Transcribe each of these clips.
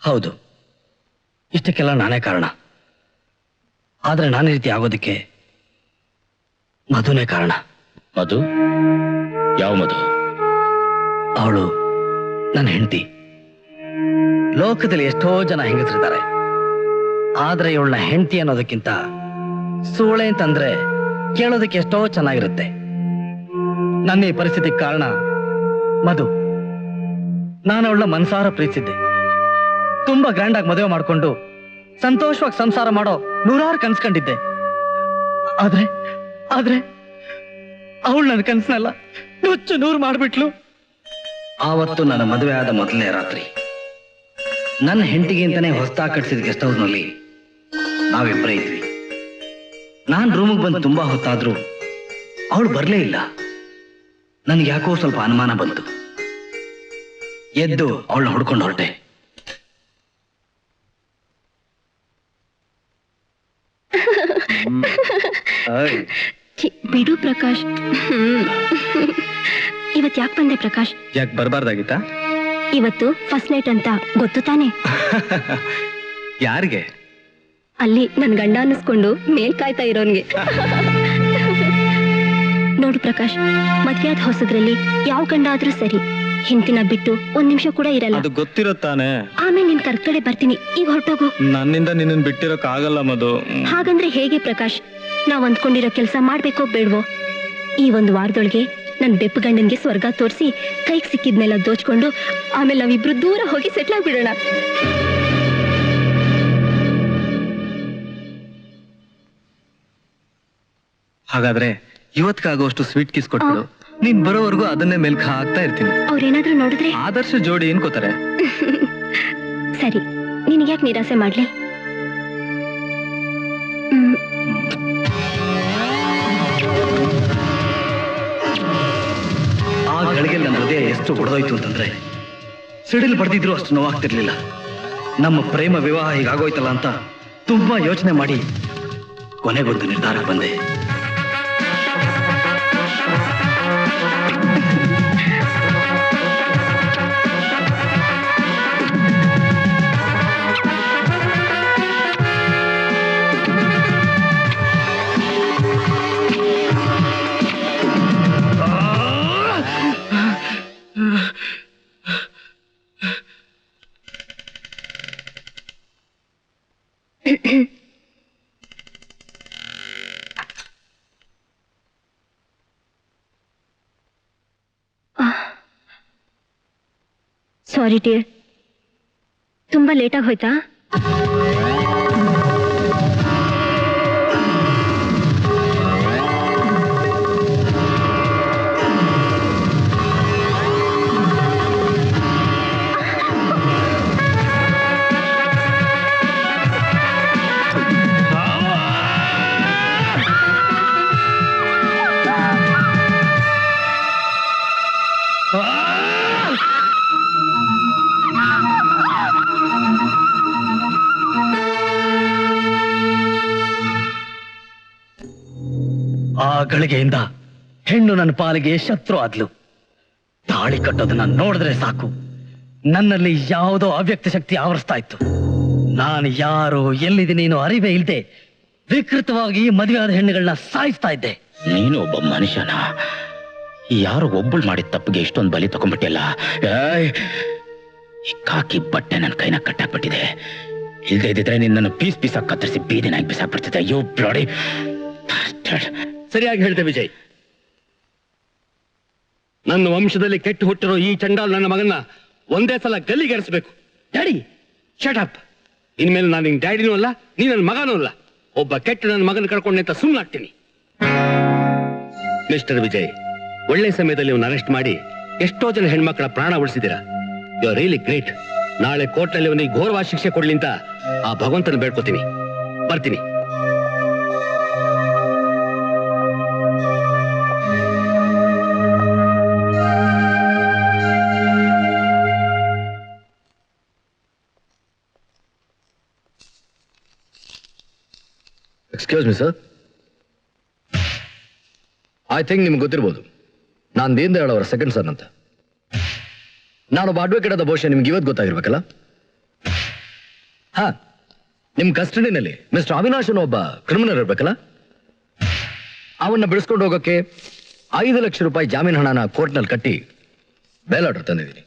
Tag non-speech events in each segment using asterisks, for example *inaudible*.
ಹೌದು. ಇಷ್ಟಕ್ಕೆಲ್ಲ ನಾನೇ ಕಾರಣ. ಆದರೆ ನಾನೇ ರೀತಿ ಆಗೋದಕ್ಕೆ ಮಧುನೇ ಕಾರಣ. ಮಧು? ಯಾವ ಮಧು? ಅವಳು ನನ್ನ ಹೆಂಡತಿ. ಲೋಕದಲ್ಲಿ ಎಷ್ಟೋ ಜನ ಹೆಂಗಸರಿದ್ದಾರೆ. ಆದ್ರೆ ಇವಳನ್ನ ಹೆಂಡತಿ ಅನ್ನೋದಕ್ಕಿಂತ ಸೂಳೆ ಅಂತಂದ್ರೆ ಕೇಳೋದಕ್ಕೆ ಎಷ್ಟೋ ಚೆನ್ನಾಗಿರುತ್ತೆ. ನನ್ನ ಈ ಪರಿಸ್ಥಿತಿಗೆ ಕಾರಣ ಮಧು. ನಾನು ಅವಳನ್ನ ಮನಸಾರ ಪ್ರೀತಿಸಿದ್ದೆ. ತುಂಬಾ ಗ್ರ್ಯಾಂಡ್ ಆಗಿ ಮದುವೆ ಮಾಡ್ಕೊಂಡು ಸಂತೋಷವಾಗಿ ಸಂಸಾರ ಮಾಡೋ ನೂರಾರು ಕನ್ಸ್ಕೊಂಡಿದ್ದೆ ಆದ್ರೆ ಆದ್ರೆ ಅವಳು ನನ್ನ ಕನ್ಸನಲ್ಲ ನುಚ್ಚು ನೂರು ಮಾಡ್ಬಿಟ್ಲು. ಆವತ್ತು ನನ್ನ ಮದುವೆ ಆದ ಮೊದಲನೇ ರಾತ್ರಿ, ನನ್ನ ಹೆಂಡತಿಗೆ ಅಂತಾನೆ ಹೊಸ್ತಾ ಕಟ್ಸಿದ ಗೆಸ್ಟ್ ಹೌಸ್ನಲ್ಲಿ ನಾವಿಬ್ಬರೇ ಇದ್ವಿ. ನಾನ್ ರೂಮಿಗೆ ಬಂದು ತುಂಬಾ ಹೊತ್ತಾದ್ರೂ ಅವಳು ಬರ್ಲೇ ಇಲ್ಲ. ನನ್ಗೆ ಯಾಕೋ ಸ್ವಲ್ಪ ಅನುಮಾನ ಬಂತು. ಎದ್ದು ಅವಳನ್ನ ಹುಡ್ಕೊಂಡು ಹೊರಟೆ. ಛಿ, ಬಿಡು ಪ್ರಕಾಶ್. ಇವತ್ ಯಾಕೆ ಬಂದೆ ಪ್ರಕಾಶ್? ಯಾಕೆ ಬರಬಾರ್ದಾಗಿತ್ತ? ಇವತ್ತು ಫಸ್ಟ್ ನೈಟ್ ಅಂತ ಗೊತ್ತು ತಾನೆ? *laughs* ಯಾರಿಗೆ? ಅಲ್ಲಿ ನನ್ ಗಂಡ ಅನ್ನಿಸ್ಕೊಂಡು ಮೇಲ್ ಕಾಯ್ತಾ ಇರೋನ್ಗೆ. *laughs* ನೋಡು ಪ್ರಕಾಶ್ ಮದ್ವೆ ಆದ ಹೊಸದ್ರಲ್ಲಿ ಯಾವ ಗಂಡ ಆದ್ರೂ ಸರಿ ಹಿಂತಿನ ಬಿಟ್ಟು ಒಂದ್ ನಿಮಿಷ ಕೂಡ ಇರಲ್ಲ. ಅದು ಗೊತ್ತಿರುತ್ತಾನೆ ಆಮೇಲೆ ನಿನ್ ಕರ್ಕಡೆ ಬರ್ತೀನಿ. ಈಗ ಹೊರಟೋಗು. ನನ್ನಿಂದ ನಿನ್ನ ಬಿಟ್ಟಿರೋಕ್ ಆಗಲ್ಲ ಮಧು ಹಾಗಂದ್ರೆ ಹೇಗೆ ಪ್ರಕಾಶ್? ನಾವ್ ಅಂದ್ಕೊಂಡಿರೋ ಕೆಲಸ ಮಾಡ್ಬೇಕೋ ಬೇಡ್ವೋ? ಈ ಒಂದು ವಾರದೊಳಗೆ ನನ್ ಬೆಪ್ಪು ಗಂಡನ್ಗೆ ಸ್ವರ್ಗ ತೋರಿಸಿ ಕೈಗೆ ಸಿಕ್ಕಿದ್ನೆಲ್ಲ ದೋಚ್ಕೊಂಡು ಆಮೇಲೆ ನಾವಿಬ್ರು ದೂರ ಹೋಗಿ ಸೆಟ್ಲ್ ಆಗ್ಬಿಡೋಣ. ಹಾಗಾದ್ರೆ ಇವತ್ಕಾಗುವಷ್ಟು ಸ್ವೀಟ್ ಕಿಸ್ ಕೊಟ್ಬಿಡು. ನೀನ್ ಬರೋವರೆಗೂ ಅದನ್ನೇ ಮೇಲ್ಕ್ ಹಾಕ್ತಾ ಇರ್ತೀನಿ. ಅವ್ರೇನಾದ್ರೂ ನೋಡಿದ್ರೆ? ಆದರ್ಶ ಜೋಡಿ ಏನ್ಕೋತಾರೆ *laughs* ಸರಿ ನಿನಗ್ಯಾಕೆ ನಿರಾಸೆ ಮಾಡ್ಲಿ? ಆ ಗಳಿಗೆ ನನ್ನ ಹೃದಯ ಎಷ್ಟು ಹೊಡೆದೋಯ್ತು ಅಂತಂದ್ರೆ ಸಿಡಿಲ್ ಬಡ್ದಿದ್ರು ಅಷ್ಟು ನೋವಾಗ್ತಿರ್ಲಿಲ್ಲ. ನಮ್ಮ ಪ್ರೇಮ ವಿವಾಹ ಹೀಗಾಗೋಯ್ತಲ್ಲ ಅಂತ ತುಂಬಾ ಯೋಚನೆ ಮಾಡಿ ಕೊನೆಗೊಂದು ನಿರ್ಧಾರ ಬಂದೆ. ಸಾರಿ ಡಿಯರ್ ತುಂಬಾ ಲೇಟಾಗಿ ಹೋಯ್ತಾ ಗಳಿಗೆಯಿಂದ ಹೆಣ್ಣು ನನ್ನ ಪಾಲಿಗೆ ಶತ್ರು ಆದ್ಲು. ತಾಳಿ ಕಟ್ಟೋದನ್ನ ನೋಡಿದ್ರೆ ಸಾಕು. ನನ್ನಲ್ಲಿ ಯಾವುದೋ ಅವ್ಯಕ್ತ ಶಕ್ತಿ ಆವರಿಸ್ತಾ ಇತ್ತು. ನಾನು ಯಾರು ಎಲ್ಲಿದ್ದೀನಿ ನೀನು ಅರಿವೇ ಇಲ್ಲದೆ ವಿಕೃತವಾಗಿ ಮದುವೆ ಹೆಣ್ಣುಗಳನ್ನ ಸಾಯಿಸ್ತಾ ಇದ್ದೆ. ನೀನು ಒಬ್ಬ ಮನುಷ್ಯನ. ಯಾರು ಒಬ್ಬಳು ಮಾಡಿದ ತಪ್ಪಿಗೆ ಇಷ್ಟೊಂದು ಬಲಿ ತಗೊಂಡ್ಬಿಟ್ಟಿಲ್ಲ ಕಾಕಿ ಬಟ್ಟೆ ನನ್ನ ಕೈನ ಕಟ್ಟಾಕ್ಬಿಟ್ಟಿದೆ. ಇಲ್ದೇ ಇದ್ದಿದ್ರೆ ನಿನ್ನನ್ನು ಪೀಸ್ ಪೀಸಾಗಿ ಕತ್ತರಿಸಿ ಬೀದಿನಾಗಿ ಬಿಸಾಕ್ಬಿಡ್ತಿದ್ದೆ. ಯೋ ಬ್ಲಾಡಿ! ಸರಿಯಾಗಿ ಹೇಳಿದೆ ವಿಜಯ್. ನನ್ನ ವಂಶದಲ್ಲಿ ಕೆಟ್ಟು ಹುಟ್ಟಿರೋ ಈ ಚಂಡಾಲ್ ನನ್ನ ಮಗನ ಒಂದೇ ಸಲ ಗಲ್ಲಿಗೇರಿಸಬೇಕು ಡ್ಯಾಡಿ ಶಟ್ ಅಪ್ ಇನ್ಮೇಲೆ ನಾನು ನಿನ್ ಡ್ಯಾಡಿನೂ ಅಲ್ಲ ನೀ ನನ್ನ ಮಗನೂ ಅಲ್ಲ. ಒಬ್ಬ ಕೆಟ್ಟ ನನ್ನ ಮಗನ ಕರ್ಕೊಂಡೆ ಅಂತ ಸುಮ್ಮನಾಗ್ತೀನಿ ಮಿಸ್ಟರ್ ವಿಜಯ್, ಒಳ್ಳೆ ಸಮಯದಲ್ಲಿ ಅವನ್ನ ಅರೆಸ್ಟ್ ಮಾಡಿ ಎಷ್ಟೋ ಜನ ಹೆಣ್ಮಕ್ಳ ಪ್ರಾಣ ಉಳಿಸಿದ್ದೀರಾ? ಯು ಆರ್ ರಿಯಲಿ ಗ್ರೇಟ್ ನಾಳೆ ಕೋರ್ಟ್ನಲ್ಲಿ ಅವನಿಗೆ ಘೋರವಾದ ಶಿಕ್ಷೆ ಕೊಡ್ಲಿ ಅಂತ ಆ ಭಗವಂತನ ಬೇಡ್ಕೋತೀನಿ. ಬರ್ತೀನಿ. Excuse me sir I think ನಿಮ್ಗೆ ಗೊತ್ತಿರ್ಬೋದು. ನಾನು ದೀನ್ ದಯಾಳ್ ಅವರ ಸೆಕೆಂಡ್ ಸರ್ ಅಂತ. ನಾನೊಬ್ಬ ಅಡ್ವೊಕೇಟ್ ಆದ ಬಹುಶಃ ನಿಮ್ಗೆ ಇವತ್ತು ಗೊತ್ತಾಗಿರ್ಬೇಕಲ್ಲ? ಹಾ ನಿಮ್ಮ ಕಸ್ಟಡಿನಲ್ಲಿ ಮಿಸ್ಟರ್ ಅವಿನಾಶ್ ಅನ್ನೋ ಒಬ್ಬ ಕ್ರಿಮಿನಲ್ ಇರ್ಬೇಕಲ್ಲ? ಅವನ್ನ ಬಿಡಿಸ್ಕೊಂಡು ಹೋಗೋಕೆ ಐದು ಲಕ್ಷ ರೂಪಾಯಿ ಜಾಮೀನು ಹಣನ ಕೋರ್ಟ್ನಲ್ಲಿ ಕಟ್ಟಿ ಬೇಲ್ ಆರ್ಡರ್ ತಂದಿದ್ದೀನಿ.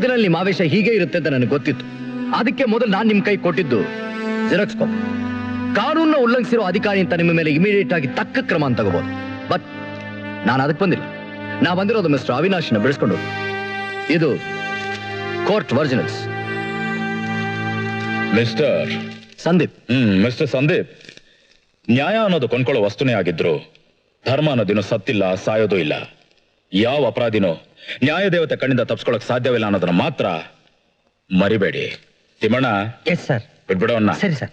ಪರಿಸ್ಥಿತಿನಲ್ಲಿ ನಿಮ್ಮ ಆವೇಶ ಹೀಗೆ ಇರುತ್ತೆ ಅಂತ ನನಗೆ ಗೊತ್ತಿತ್ತು. ಅದಕ್ಕೆ ಮೊದಲು ನಾನು ನಿಮ್ ಕೈ ಕೊಟ್ಟಿದ್ದು ಜೆರಾಕ್ಸ್ ಕಾಪಿ ಕಾನೂನ ಉಲ್ಲಂಘಿಸಿರೋ ಅಧಿಕಾರಿ ಅಂತ ನಿಮ್ಮ ಮೇಲೆ ಇಮಿಡಿಯೇಟ್ ಆಗಿ ತಕ್ಕ ಕ್ರಮ ಅಂತ ತಗೋಬಹುದು ಬಟ್ ನಾನು ಅದಕ್ಕೆ ಬಂದಿಲ್ಲ. ನಾ ಬಂದಿರೋದು ಮಿಸ್ಟರ್ ಅವಿನಾಶ್ನ ಬೆಳೆಸ್ಕೊಂಡು ಇದು ಕೋರ್ಟ್ ವರ್ಜಿನಲ್ಸ್ ಮಿಸ್ಟರ್ ಸಂದೀಪ್. ಹ್ಮ್ ಮಿಸ್ಟರ್ ಸಂದೀಪ್. ನ್ಯಾಯ ಅನ್ನೋದು ಕೊಂಡ್ಕೊಳ್ಳೋ ವಸ್ತುನೇ ಆಗಿದ್ರು ಧರ್ಮ ಅನ್ನೋದಿನ್ನು ಸತ್ತಿಲ್ಲ ಸಾಯೋದು ಇಲ್ಲ. ಯಾವ ಅಪರಾಧಿನೋ ನ್ಯಾಯದೇವತೆ ಕಣ್ಣಿಂದ ತಪ್ಪಿಸ್ಕೊಳಕ್ ಸಾಧ್ಯವಿಲ್ಲ ಅನ್ನೋದನ್ನ ಮಾತ್ರ ಮರಿಬೇಡಿ. ತಿಮ್ಮಣ್ಣ? ಎಸ್ ಸರ್ ಬಿಟ್ಬಿಡೋಣ ಸರಿ ಸರ್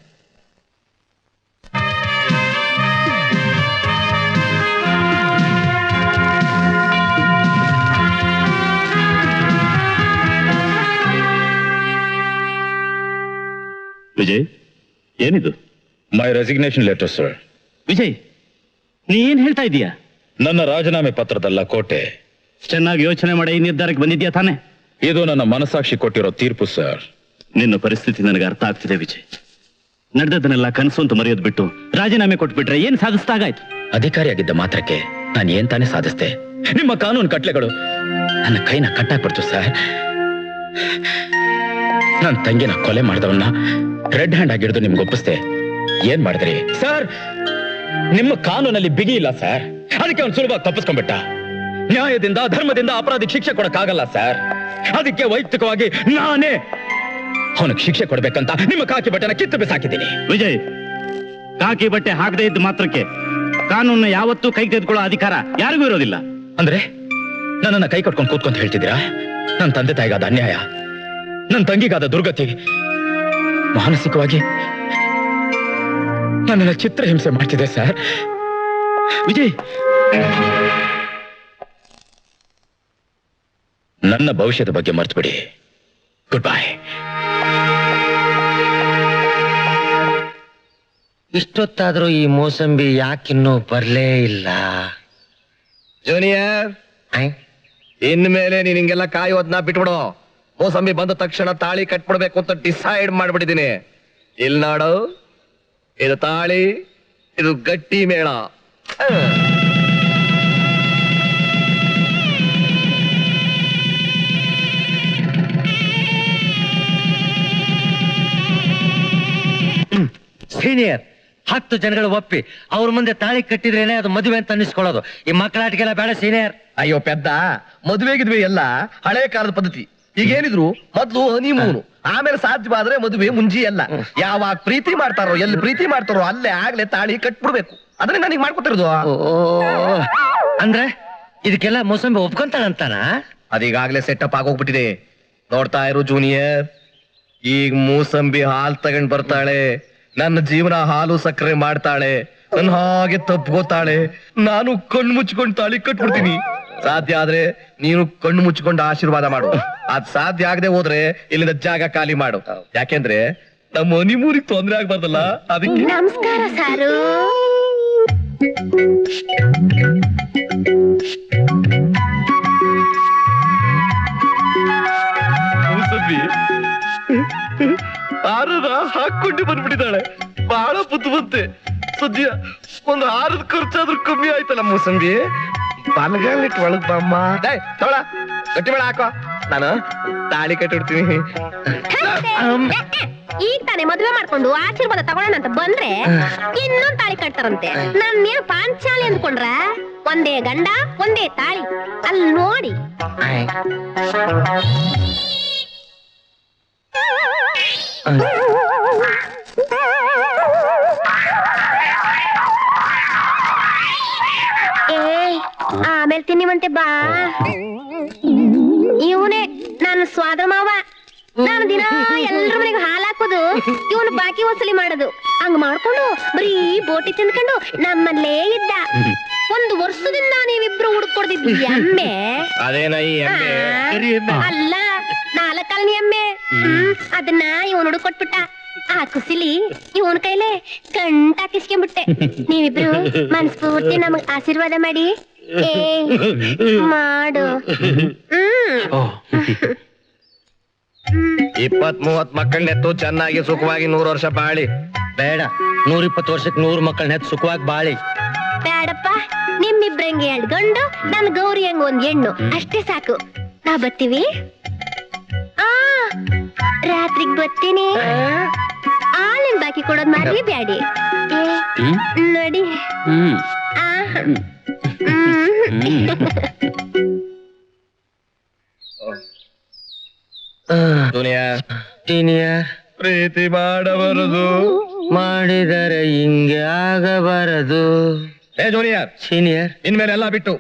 ವಿಜಯ್ ಏನಿದು? My resignation letter sir Vijay ನೀ ಏನ್ ಹೇಳ್ತಾ ಇದೀಯಾ? ನನ್ನ ರಾಜೀನಾಮೆ ಪತ್ರದಲ್ಲ ಕೋಟೆ. ಚೆನ್ನಾಗಿ ಯೋಚನೆ ಮಾಡಿ ಈ ನಿರ್ಧಾರಕ್ಕೆ ಬಂದಿದ್ಯಾ ತಾನೆ? ಇದು ನನ್ನ ಮನಸಾಕ್ಷಿ ಕೊಟ್ಟಿರೋ ತೀರ್ಪು ಸರ್. ನಿನ್ನ ಪರಿಸ್ಥಿತಿ ನನಗೆ ಅರ್ಥ ಆಗ್ತಿದೆ ವಿಜಯ್. ನಡೆದದನ್ನೆಲ್ಲ ಕನಸು ಅಂತ ಮರೆಯೋದು ಬಿಟ್ಟು ರಾಜೀನಾಮೆ ಕೊಟ್ಬಿಟ್ರೆ ಏನ್ ಸಾಧಿಸ್ದಾಗಾಯ್ತು ಅಧಿಕಾರಿಯಾಗಿದ್ದ ಮಾತ್ರಕ್ಕೆ ನಾನು ಏನ್ ತಾನೇ ಸಾಧಿಸ್ದೆ? ನಿಮ್ಮ ಕಾನೂನು ಕಟ್ಲೆಗಳು ನನ್ನ ಕೈನ ಕಟ್ಟಾಕ್ಬಿಡ್ತು ಸರ್. ನನ್ನ ತಂಗಿನ ಕೊಲೆ ಮಾಡಿದವನ್ನ ರೆಡ್ ಹ್ಯಾಂಡ್ ಆಗಿಡ್ದು ನಿಮ್ಗೆ ಒಪ್ಪಿಸ್ದೆ. ಏನ್ ಮಾಡಿದ್ರಿ? ಸರ್ ನಿಮ್ಮ ಕಾನೂನಲ್ಲಿ ಬಿಗಿ ಇಲ್ಲ ಸರ್. ಅದಕ್ಕೆ ಅವ್ನು ಸುಲಭ ತಪ್ಪಿಸ್ಕೊಂಡ್ಬಿಟ್ಟ. ನ್ಯಾಯದಿಂದ ಧರ್ಮದಿಂದ ಅಪರಾಧಿಗೆ ಶಿಕ್ಷೆ ಕೊಡಕ್ಕಾಗಲ್ಲ ಸರ್ ಅದಕ್ಕೆ ವೈಯಕ್ತಿಕವಾಗಿ ನಾನೇ ಅವನಿಗೆ ಶಿಕ್ಷೆ ಕೊಡ್ಬೇಕಂತ ನಿಮ್ಮ ಕಾಕಿ ಬಟ್ಟೆನ ಕಿತ್ತು ಬಿಸಾಕಿದ್ದೀನಿ. ವಿಜಯ್ ಕಾಕಿ ಬಟ್ಟೆ ಹಾಕದೇ ಇದ್ದ ಮಾತ್ರಕ್ಕೆ ಕಾನೂನು ಯಾವತ್ತೂ ಕೈ ತೆಗೆದುಕೊಳ್ಳೋ ಅಧಿಕಾರ ಯಾರಿಗೂ ಇರೋದಿಲ್ಲ. ಅಂದ್ರೆ ನನ್ನನ್ನ ಕೈ ಕಟ್ಕೊಂಡು ಕೂತ್ಕೊಂತ ಹೇಳ್ತಿದ್ದೀರಾ? ನನ್ನ ತಂದೆ ತಾಯಿಗಾದ ಅನ್ಯಾಯ ನನ್ನ ತಂಗಿಗಾದ ದುರ್ಗತಿ. ಮಾನಸಿಕವಾಗಿ ನನ್ನನ್ನು ಚಿತ್ರಹಿಂಸೆ ಮಾಡ್ತಿದೆ ಸರ್ ವಿಜಯ್. ನನ್ನ ಭವಿಷ್ಯದ ಬಗ್ಗೆ ಮರ್ತುಬಿಡಿ. ಗುಡ್ ಬಾಯ್ ಇಷ್ಟೊತ್ತಾದ್ರೂ ಈ ಮೋಸಂಬಿ ಯಾಕಿನ್ನೂ ಬರ್ಲೇ ಇಲ್ಲ. ಜೂನಿಯರ್ ಇನ್ಮೇಲೆ ನೀನ್ ಹಿಂಗೆಲ್ಲ ಕಾಯೋದ್ನ ಬಿಟ್ಬಿಡು. ಮೋಸಂಬಿ ಬಂದ ತಕ್ಷಣ ತಾಳಿ ಕಟ್ಬಿಡ್ಬೇಕು ಅಂತ ಡಿಸೈಡ್ ಮಾಡ್ಬಿಟ್ಟಿದ್ದೀನಿ ಇಲ್ ನಾಡು ಇದು ತಾಳಿ ಇದು ಗಟ್ಟಿ ಮೇಳ. ಸೀನಿಯರ್ ಹತ್ತು ಜನಗಳು ಒಪ್ಪಿ ಅವ್ರ ಮುಂದೆ ತಾಳಿ ಕಟ್ಟಿದ್ರೇನೆ ಅದು ಮದುವೆ ಅಂತ ಅನ್ನಿಸ್ಕೊಳ್ಳೋದು. ಈ ಮಕ್ಕಳಾಟಿಗೆಲ್ಲ ಬೇಡ ಸೀನಿಯರ್ ಅಯ್ಯೋ ಪೆದ್ದ. ಮದುವೆಗಿದ್ವಿ ಎಲ್ಲ ಹಳೆ ಕಾಲದ ಪದ್ಧತಿ. ಈಗೇನಿದ್ರು ಮೊದ್ಲು ಹನಿಮೂನು ಆಮೇಲೆ ಸಾಧ್ಯವಾದ್ರೆ ಮದುವೆ ಮುಂಜಿ ಅಲ್ಲ ಯಾವಾಗ ಪ್ರೀತಿ ಮಾಡ್ತಾರೋ ಎಲ್ಲಿ ಪ್ರೀತಿ ಮಾಡ್ತಾರೋ ಅಲ್ಲೇ ಆಗ್ಲೇ ತಾಳಿ ಕಟ್ಬಿಡ್ಬೇಕು. ಅದನ್ನ ನನಗೆ ಮಾಡ್ಕೊತಿರೋದು? ಅಂದ್ರೆ ಇದಕ್ಕೆಲ್ಲ ಮೋಸಂಬಿ ಒಪ್ಕೊಂತಾಳಂತಾನ? ಅದೀಗಾಗ್ಲೇ ಸೆಟಪ್ ಆಗೋಗ್ಬಿಟ್ಟಿದೆ. ನೋಡ್ತಾ ಇರು ಜೂನಿಯರ್ ಈಗ ಮೂಸಂಬಿ ಹಾಲ್ ತಗೊಂಡ್ ಬರ್ತಾಳೆ. ನನ್ನ ಜೀವನ ಹಾಲು ಸಕ್ಕರೆ ಮಾಡ್ತಾಳೆ. ನನ್ನ ಹಾಗೆ ತಪ್ಕೋತಾಳೆ ನಾನು ಕಣ್ಣು ಮುಚ್ಕೊಂಡು ತಾಳಿ ಕಟ್ಬಿಡ್ತೀನಿ. ಸಾಧ್ಯ ಆದ್ರೆ ನೀನು ಕಣ್ಣು ಮುಚ್ಕೊಂಡು ಆಶೀರ್ವಾದ ಮಾಡು. ಅದ್ ಸಾಧ್ಯ ಆಗದೆ ಹೋದ್ರೆ ಇಲ್ಲಿಂದ ಜಾಗ ಖಾಲಿ ಮಾಡು. ಯಾಕೆಂದ್ರೆ ನಮ್ಮ ಹನಿಮೂರಿಗೆ ತೊಂದ್ರೆ ಆಗ್ಬಾರ್ದಲ್ಲ? ಅದಕ್ಕೆ ನಮಸ್ಕಾರ ಸಾರು. ಆರದ ಹಾಕೊಂಡು ಬಂದ್ಬಿಟ್ಟಿದ್ದಾಳೆ ಬಹಳ ಬುದ್ಧಿವಂತೆ ಸದ್ಯ ಒಂದು ಆರದ ಖರ್ಚಾದ್ರೂ ಕಮ್ಮಿ ಆಯ್ತಲ್ಲ ಮೂಸಂಬಿ ಬಲಗಾಲಿಟ್ಟು ಒಳಗ್ ಬಮ್ಮ ತಗೊಳ ಗಟ್ಟಿ ಬೇಡ ಹಾಕೋ ನಾನು ತಾಳಿ ಕಟ್ಟಿಡ್ತೀನಿ. ಈಗ ತಾನೇ ಮದುವೆ ಮಾಡ್ಕೊಂಡು ಆಶೀರ್ವಾದ ತಗೊಳ್ಳೋಣ ಅಂತ ಬಂದ್ರೆ ಇನ್ನೊಂದ್ ತಾಳಿ ಕಟ್ತಾರಂತೆ. ನನ್ನೇನ್ ಪಾಂಚಾಲಿ ಅಂದ್ಕೊಂಡ್ರ? ಒಂದೇ ಗಂಡ ಒಂದೇ ತಾಳಿ. ಅಲ್ಲಿ ನೋಡಿ. ಏ ಆಮೇಲೆ ತಿನ್ನಿವಂತೆ ಬಾ. ಇವನೇ ನಾನು ಸ್ವಾದ ಮಾವ. ನಾನು ದಿನ ಎಲ್ರ ಮನೆಗೆ ಹಾಲ್ ಹಾಕೋದು ಇವನು ಬಾಕಿ ವಸೂಲಿ ಮಾಡೋದು. ಹಂಗ್ ಮಾಡ್ಕೊಂಡು ಬರೀ ಬೋಟಿ ತಿನ್ಕೊಂಡು ನಮ್ಮಲ್ಲೇ ಇದ್ದ. ಒಂದು ವರ್ಷದಿಂದ ನೀವಿಬ್ರು ಹುಡುಕೊಡ್ದಿದ್ವಿ ಎಮ್ಮೆ. ಅದೇನ ಈ ಎಮ್ಮೆ? ಆ, ಅಲ್ಲ ನಾಲ್ಕಲ್ನಿ ಎಮ್ಮೆ. ಹ್ಮ್ ಅದನ್ನ ಇವನು ಹುಡುಕೊಟ್ಬಿಟ್ಟ ಆ ಕುಸಿಲಿ ಇವನ್ ಕೈಲೇ ಕಂಟಾಕಿಸ್ಕೊಂಡ್ಬಿಟ್ಟೆ ನೀವಿಬ್ರು ಮನ್ಸ್ಫೂರ್ತಿ ನಮಗ್ ಆಶೀರ್ವಾದ ಮಾಡಿ. ಮಾಡು. ಇಪ್ಪತ್ ಮೂವತ್ ಮಕ್ಕಳನ್ನೆತ್ತು ಚೆನ್ನಾಗಿ ಸುಖವಾಗಿ ನೂರ್ ವರ್ಷ ಬಾಳಿ. ಬೇಡ ನೂರ ಇಪ್ಪತ್ತು ವರ್ಷಕ್ಕೆ ನೂರ್ ಮಕ್ಕಳ ನೆತ್ತು ಸುಖವಾಗಿ ಬಾಳಿ. ಬೇಡಪ್ಪ ನಿಮ್ಮಿಬ್ರಂಗೆ ಎರಡ್ ಗಂಡು ನನ್ ಗೌರಿ ಹಂಗ ಒಂದ್ ಹೆಣ್ಣು. ಅಷ್ಟೇ ಸಾಕು. ನಾ ಬರ್ತೀವಿ? ಆ ರಾತ್ರಿಗ್ ಬರ್ತೀನಿ. ಹಾಲಿನ ಬಾಕಿ ಕೊಡೋದ್ ಮಾಡಿ ಬ್ಯಾಡಿ. ಏ, ನೋಡಿ. ಆ. ಜೂನಿಯರ್ ಸೀನಿಯರ್ ಪ್ರೀತಿ ಮಾಡಬಾರದು. ಮಾಡಿದರೆ ಹಿಂಗೆ ಆಗಬಾರದು. ಏ ಜೂನಿಯರ್ ಸೀನಿಯರ್. ಇನ್ಮೇಲೆ ಎಲ್ಲ ಬಿಟ್ಟು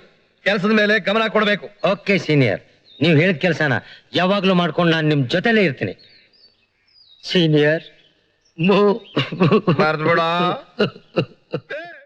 ಕೆಲಸದ ಮೇಲೆ ಗಮನ ಕೊಡಬೇಕು. Okay senior. ನೀವು ಹೇಳಿದ ಕೆಲಸನ ಯಾವಾಗ್ಲೂ ಮಾಡ್ಕೊಂಡು ನಾನು ನಿಮ್ ಜೊತೆಲೇ ಇರ್ತೀನಿ. ಸೀನಿಯರ್. ಮರ್ದ್ಬಿಡ. *laughs*